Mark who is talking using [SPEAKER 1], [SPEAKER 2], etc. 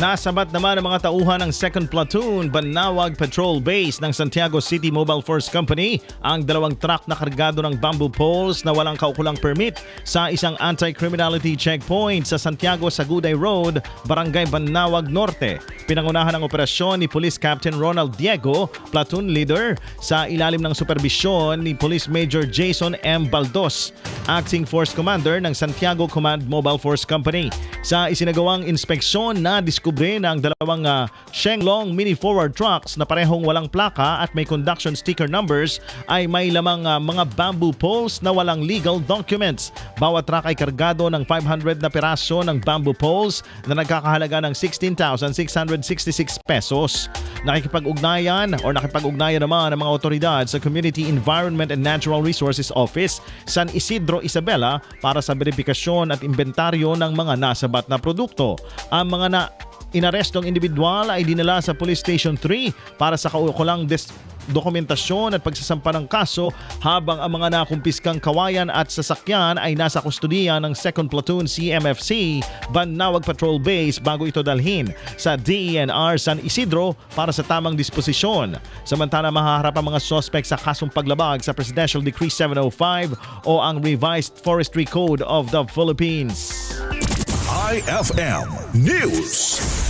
[SPEAKER 1] Nasabat naman ang mga tauhan ng 2nd Platoon Banawag Patrol Base ng Santiago City Mobile Force Company ang dalawang truck na kargado ng bamboo poles na walang kaukulang permit sa isang anti-criminality checkpoint sa Santiago Saguday Road, Barangay Banawag Norte. Pinangunahan ang operasyon ni Police Captain Ronald Diego, platoon leader, sa ilalim ng supervisyon ni Police Major Jason M. Baldos, Acting Force Commander ng Santiago Command Mobile Force Company. Sa isinagawang inspeksyon na diskubre ang dalawang uh, Shenglong mini forward trucks na parehong walang plaka at may conduction sticker numbers ay may lamang ah, mga bamboo poles na walang legal documents. Bawat truck ay kargado ng 500 na piraso ng bamboo poles na nagkakahalaga ng 16,666 pesos. Nakikipag-ugnayan or nakipag-ugnayan naman ang mga otoridad sa Community Environment and Natural Resources Office San Isidro Isabela para sa verifikasyon at inventaryo ng mga nasabat na produkto. Ang mga na inarestong individual ay dinala sa Police Station 3 para sa kaukulang des- dokumentasyon at pagsasampa ng kaso habang ang mga nakumpiskang kawayan at sasakyan ay nasa kustudiya ng 2nd Platoon CMFC Banawag Patrol Base bago ito dalhin sa DENR San Isidro para sa tamang disposisyon. Samantala mahaharap ang mga suspect sa kasong paglabag sa Presidential Decree 705 o ang Revised Forestry Code of the Philippines.
[SPEAKER 2] IFM News.